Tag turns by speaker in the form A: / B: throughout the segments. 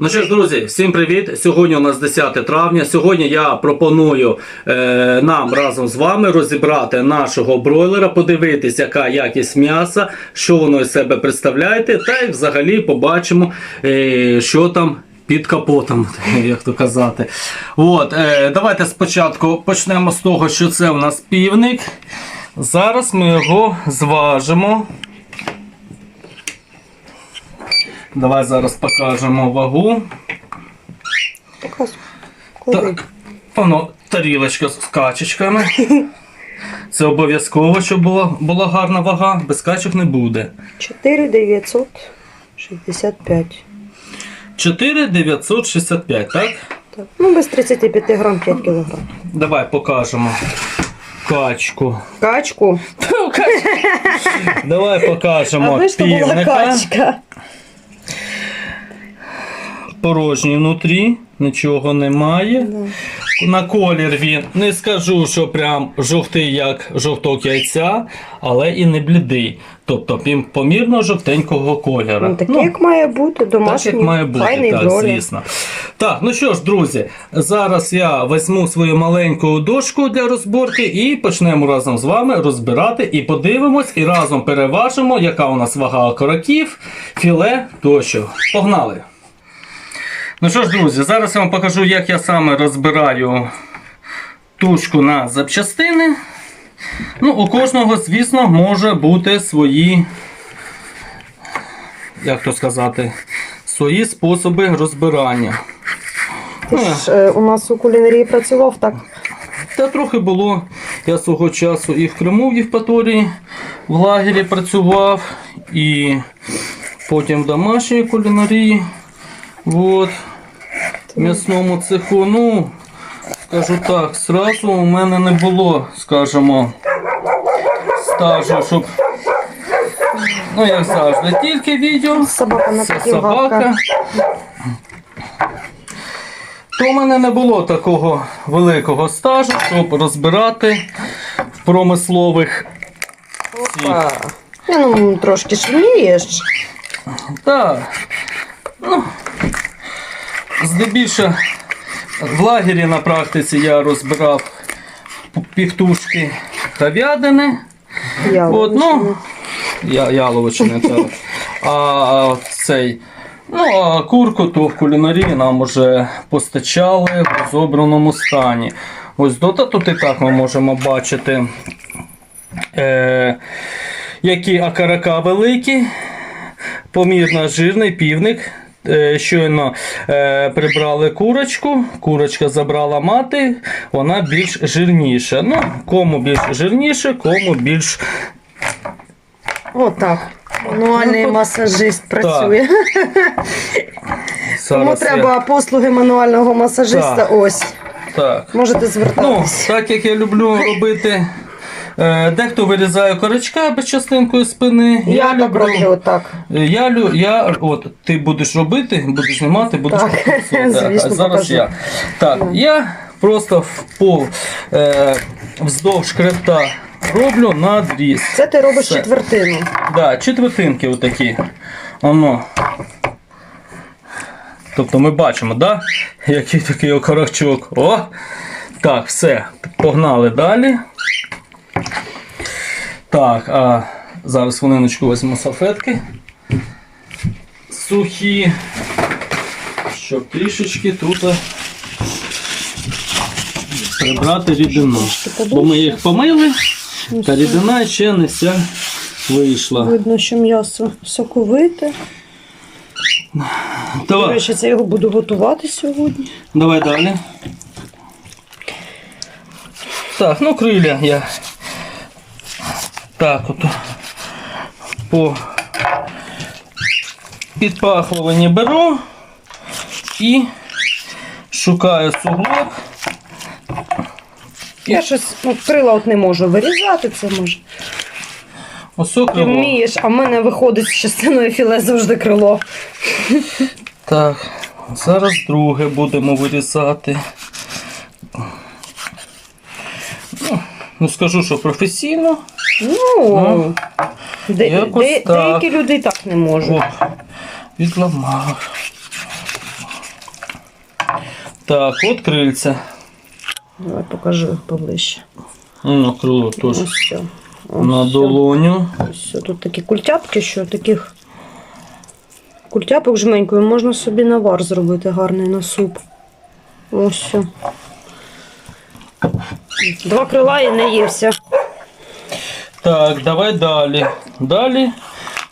A: Ну що ж, друзі, всім привіт! Сьогодні у нас 10 травня. Сьогодні я пропоную е, нам разом з вами розібрати нашого бройлера, подивитись, яка якість м'яса, що воно із себе представляє, та й взагалі побачимо, е, що там. Під капотом, як то казати. От, е, давайте спочатку почнемо з того, що це у нас півник. Зараз ми його зважимо. Давай зараз покажемо вагу. Так, воно тарілочка з качечками. Це обов'язково, щоб була, була гарна вага, без качок не буде.
B: 4965.
A: 4,965, так?
B: Так. Ну, без 35 грам 5 кілограм.
A: Давай покажемо качку.
B: Качку.
A: Давай покажемо півника. Порожній внутрі, нічого немає. На колір він не скажу, що прям жовтий, як жовток яйця, але і не блідий. Тобто помірно жовтенького кольору.
B: Ну, таке, як має бути,
A: Так,
B: домашній,
A: як має бути,
B: файний
A: так,
B: бройлер.
A: звісно. Так, ну що ж, друзі, зараз я візьму свою маленьку дошку для розборки і почнемо разом з вами розбирати і подивимось, і разом переважимо, яка у нас вага окороків, філе тощо. Погнали! Ну що ж, друзі, зараз я вам покажу, як я саме розбираю тушку на запчастини. Ну, у кожного, звісно, може бути свої, як то сказати, свої способи розбирання.
B: Ти ж е, у нас у кулінарії працював так.
A: Та трохи було. Я свого часу і в Криму в Євпаторії в лагері працював, і потім в домашній кулінарії. От, м'ясному цеху. Ну, скажу так, зразу у мене не було, скажімо, стажу, щоб. Ну, як завжди, тільки відео.
B: Собака на
A: Це собака. То в мене не було такого великого стажу, щоб розбирати в промислових.
B: Опа. Ну, трошки ж вмієш.
A: Так. Здебільшого в лагері на практиці я розбирав піхтушки говядини.
B: Я
A: От, ну, я, яловичини. А, цей. Ну, а курку то в кулінарії нам вже постачали в розобраному стані. Ось дота тут і так ми можемо бачити, е, які акарака великі, помірно жирний півник. Е, Щойно е, прибрали курочку, курочка забрала мати, вона більш жирніша. Ну, кому більш жирніше, кому більш
B: Отак. Мануальний
A: Ну,
B: масажист працює. Кому
A: Зараз я-
B: треба послуги мануального масажиста,
A: Так.
B: ось.
A: Так.
B: Можете
A: Ну,
B: звертатись.
A: так як я люблю робити, дехто вирізає корочка без частинкою спини.
B: я
A: люблю.
B: роблю отак.
A: Е, Я, лю- я, от, ти будеш робити, будеш знімати, будеш
B: Так,
A: показувати.
B: Звісно,
A: а зараз
B: покажу.
A: я. Так, я просто в пол е, вздовж хребта роблю надріз.
B: Це ти робиш
A: Все.
B: четвертину.
A: Да, четвертинки отакі. Оно. Тобто ми бачимо, да? який такий окорочок. О! Так, все. Погнали далі. Так, а зараз хвилиночку візьму салфетки. Сухі. Щоб трішечки тут прибрати рідину. Бо ми їх помили, та рідина ще не вся вийшла.
B: Видно, що м'ясо соковите. До речі, це я його буду готувати сьогодні.
A: Давай далі. Так, ну криля я так от по підпахуванні беру і шукаю суглоб.
B: Я щось ну, крила от не можу вирізати, це може.
A: Ось
B: Ти
A: крило.
B: вмієш, а в мене виходить з частиною філе завжди крило.
A: Так, зараз друге будемо вирізати. Ну, Ну, скажу, що професійно.
B: Ну, де,
A: якось
B: де-
A: так.
B: деякі люди і так не можуть.
A: О, відламав. Так, от крильця.
B: Давай покажу поближче.
A: Ну, крило теж.
B: Ось все. Ось
A: На
B: все.
A: долоню.
B: Ось все. Тут такі культяпки, що таких культяпок жменькою можна собі навар зробити гарний на суп. Ось все. Два крила і наївся.
A: Так, давай далі. Далі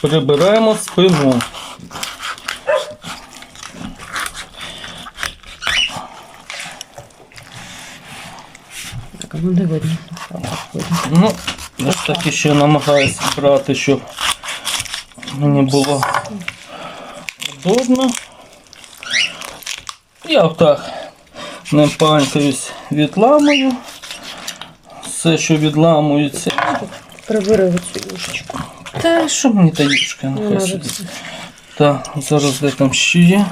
A: прибираємо спину.
B: Так, а ну не видно. Так, так видно.
A: Ну, я ж таки ще намагаюся брати, щоб мені було удобно. Я отак не панькаюсь, відламую. Все, що відламується.
B: Прибери оцю юшечку.
A: Та що мені та юшка, нехай
B: може,
A: собі.
B: це.
A: Зараз де там ще є.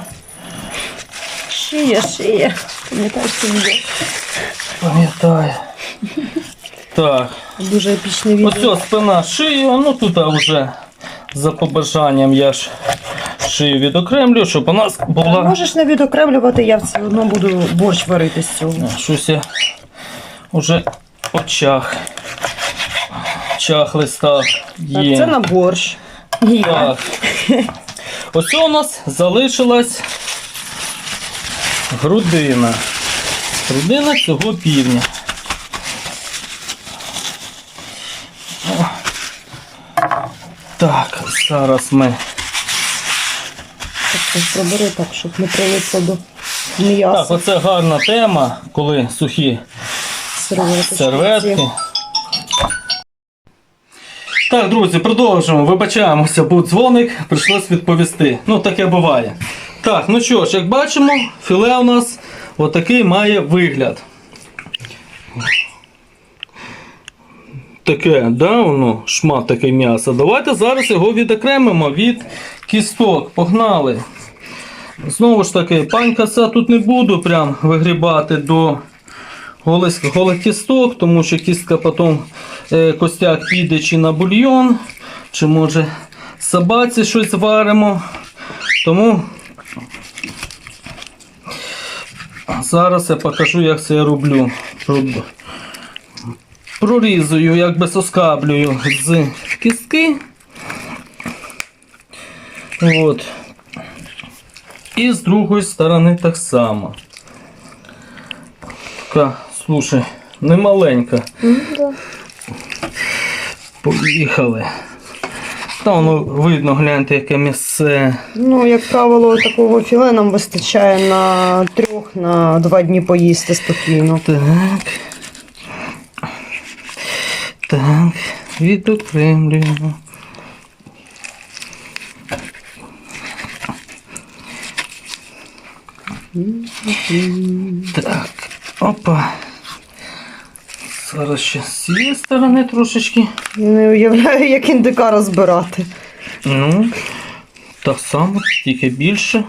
B: Шия, шия. Пам'ятаєш, це відео?
A: Пам'ятаю. Так.
B: Дуже епічне відео.
A: Ось спина шию, ну тут вже за побажанням я ж шию відокремлю, щоб у нас була.
B: Можеш не відокремлювати, я все одно буду борщ варити з цього.
A: Щось я вже очах.
B: Так,
A: Є.
B: це на борщ.
A: Так. Ось у нас залишилась грудина. Грудина цього півня. О. Так, зараз ми.
B: Так, пробери так, щоб не прилипло до
A: Так, оце гарна тема, коли сухі
B: Серветки.
A: Так, друзі, продовжуємо. Вибачаємося, був дзвоник, прийшлось відповісти. Ну, таке буває. Так, ну що ж, як бачимо, філе у нас отакий має вигляд. Таке, да, воно, шмат таке м'яса. Давайте зараз його відокремимо від кісток. Погнали. Знову ж таки, панькаса тут не буду прям вигрібати до голих, кісток, тому що кістка потім костяк піде чи на бульйон, чи може собаці щось варимо. Тому зараз я покажу, як це я роблю. Прорізую, якби соскаблюю з кістки. От. І з другої сторони так само. Така, слушай, не маленька. Поїхали. Та воно видно, гляньте, яке місце.
B: Ну, як правило, такого філе нам вистачає на трьох, на два дні поїсти спокійно.
A: Так. Так, відокремлюємо. Так, опа. Зараз ще з цієї сторони трошечки.
B: Не уявляю, як індика розбирати.
A: Ну, так само, тільки більше.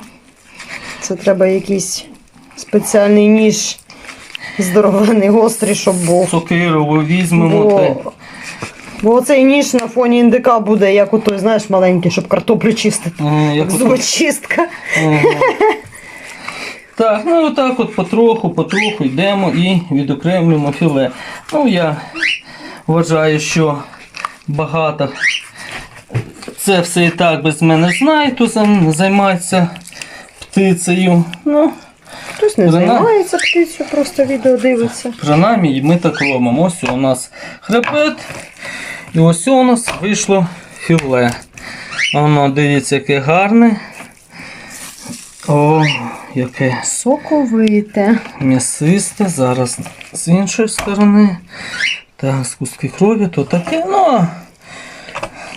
B: Це треба якийсь спеціальний ніж здоровений, гострий, щоб був.
A: Сокирову візьмемо. та
B: Бо, бо оцей ніж на фоні індика буде, як отой, знаєш, маленький, щоб картоплю чистити.
A: Як
B: Зубочистка.
A: Ага. Так, ну отак от потроху, потроху йдемо і відокремлюємо філе. Ну, я вважаю, що багато це все і так без мене знає, хто займається птицею. Ну,
B: Хтось не займається птицю, просто відео дивиться.
A: принаймні ми так робимо. Ось у нас хребет. І ось у нас вийшло філе. Воно, дивіться, яке гарне. О, яке
B: Соковите.
A: м'ясисте. Зараз з іншої сторони. Так, з куски крові, то таке. Ну,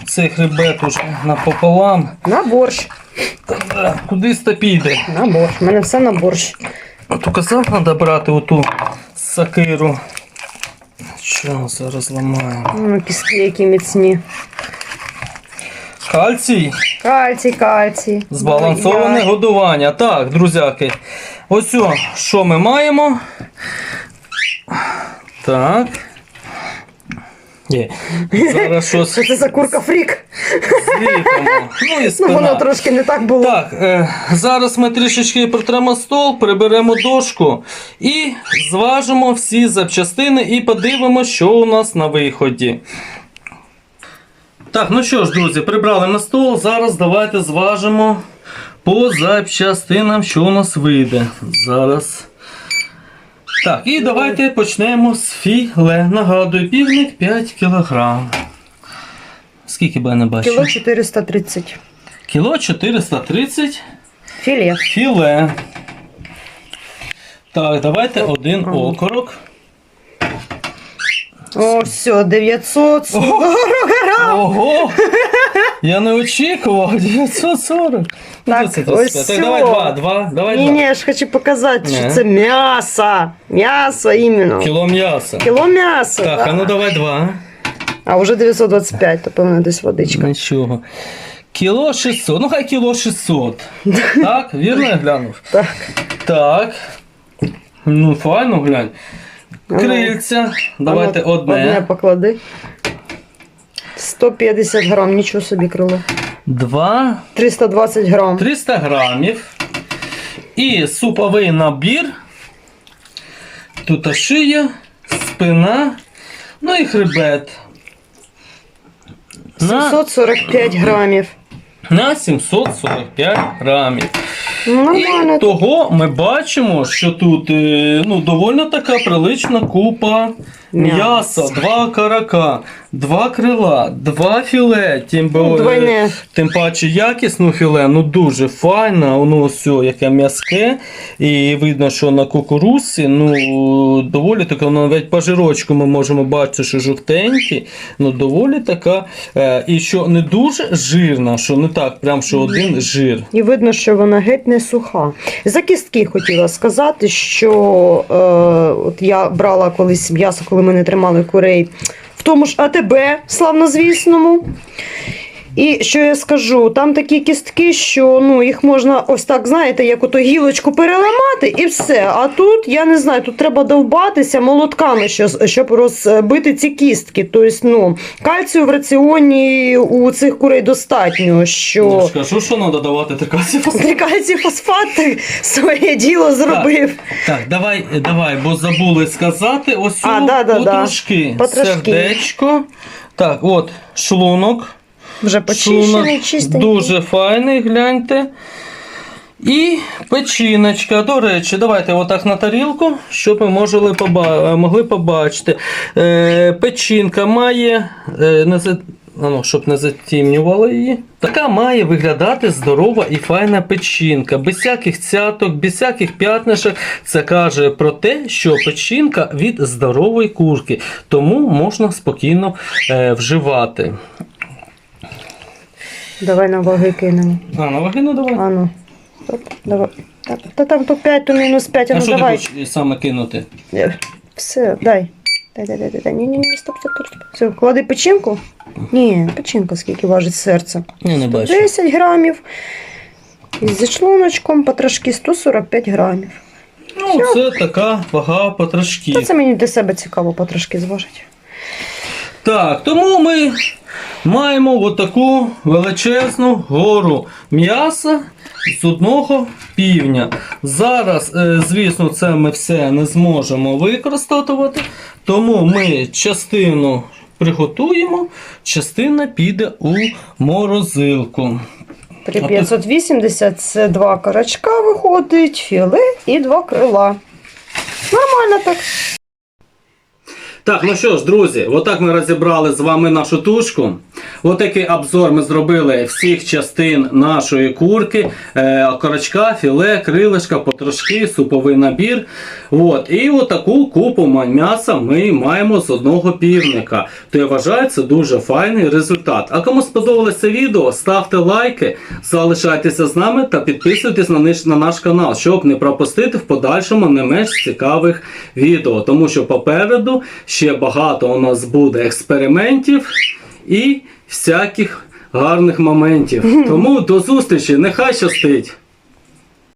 A: цей хребет уже напополам.
B: На борщ.
A: Та, Кудись то піде.
B: На борщ. У мене все на борщ.
A: От казав, треба брати оту сакиру. Що, зараз ламаємо.
B: Ну, кістки які міцні.
A: Кальцій.
B: Кальцій, кальцій.
A: Збалансоване
B: Ой,
A: годування. Так, друзяки. Ось о, що ми маємо. Так. Ні. Зараз щось
B: Що це за курка фрік?
A: зліпимо. Ну і
B: Ну, воно трошки не так було.
A: Так, е, зараз ми трішечки протремо стол, приберемо дошку і зважимо всі запчастини і подивимося, що у нас на виході. Так, ну що ж, друзі, прибрали на стол. Зараз давайте зважимо по запчастинам, що у нас вийде. Зараз. Так, і давайте почнемо з філе. Нагадую, півник 5 кг. Скільки би я не бачив?
B: Кіло 430.
A: Кіло 430
B: Філе.
A: філе. Так, давайте один окорок.
B: О, все, 940 грам.
A: Ого! Я не очікував, 940. Ну,
B: Так,
A: це
B: ось
A: так, давай два, два, давай
B: Ні,
A: два.
B: ні, я ж хочу показати,
A: Ні.
B: що це м'ясо. М'ясо іменно.
A: Кіло м'яса.
B: Кіло м'яса.
A: Так,
B: да.
A: а ну давай два.
B: А вже 925, то певно десь водичка.
A: Нічого. Кіло 600, ну хай кіло 600. Так, вірно я глянув?
B: Так.
A: Так. Ну, файно глянь.
B: Ага.
A: Крильця. Давайте
B: А ну,
A: одне.
B: Одне поклади. 150 грам, нічого собі крило.
A: Два.
B: 320 грам.
A: 300 грамів. І суповий набір. Тут шия, спина, ну і хребет. На,
B: 745 грамів.
A: на 745 грамів.
B: Ну.
A: І того ми бачимо, що тут е, ну, доволі така прилична купа
B: М'яса.
A: два карака, два крила, два філе, тим, бо,
B: Ну,
A: тим паче якісне філе, ну дуже файне, воно все яке м'язке. І видно, що на кукурузці ну, доволі така, ну, навіть по жирочку ми можемо бачити, що жовтенькі, ну доволі така. Е, і що не дуже жирна, що не так, прям що один жир.
B: І видно, що вона геть не суха. За кістки хотіла сказати, що е, от я брала колись м'ясо, коли ми не тримали курей в тому ж АТБ, славнозвісному. І що я скажу, там такі кістки, що ну, їх можна ось так, знаєте, як ото гілочку переламати і все. А тут, я не знаю, тут треба довбатися молотками, що- щоб розбити ці кістки. Тобто, ну, кальцію в раціоні у цих курей достатньо, що
A: ж кажу, що треба давати трикасів.
B: кальцій фосфат своє діло зробив.
A: Так, давай, давай, бо забули сказати. Ось
B: А, да, да.
A: потрошки.
B: Потрошки.
A: Сердечко. Так, от, шлунок.
B: Вже почищений, чистенький.
A: дуже файний, гляньте. І печіночка. До речі, давайте отак на тарілку, щоб ми можели поба- могли побачити. Е, печінка має. Е, не за... ну, щоб не затімнювало її. Така має виглядати здорова і файна печінка, без всяких цяток, без всяких п'ятнишок. Це каже про те, що печінка від здорової курки, тому можна спокійно е, вживати.
B: Давай на ваги кинемо.
A: А, на вагину давай.
B: А ну. Стоп, давай. Так, та там то 5, то мінус 5, а
A: А
B: ну
A: що ти
B: давай.
A: хочеш саме кинути?
B: Все, дай. Дай, дай, дай, дай, дай. Ні, ні, ні, стоп, стоп, стоп. стоп. Все, клади печінку. Ні, печінка скільки важить серце.
A: Я не бачу.
B: 10 грамів. І зі шлуночком потрошки 145 грамів.
A: Ну, це така вага потрошки.
B: Та це мені для себе цікаво потрошки зважити.
A: Так, тому ми маємо отаку величезну гору м'яса з одного півня. Зараз, е, звісно, це ми все не зможемо використовувати, тому ми частину приготуємо, частина піде у морозилку.
B: При 580 це два карачка виходить, філе і два крила. Нормально так.
A: Так, ну що ж, друзі, отак ми розібрали з вами нашу тушку. Отакий обзор ми зробили всіх частин нашої курки: е, корочка, філе, крилишка, потрошки, суповий набір. От. І отаку купу м'яса ми маємо з одного півника. То я вважаю, це дуже файний результат. А кому сподобалось це відео, ставте лайки, залишайтеся з нами та підписуйтесь на, наш- на наш канал, щоб не пропустити в подальшому не менш цікавих відео. Тому що попереду ще багато у нас буде експериментів і всяких гарних моментів. Тому до зустрічі, нехай щастить!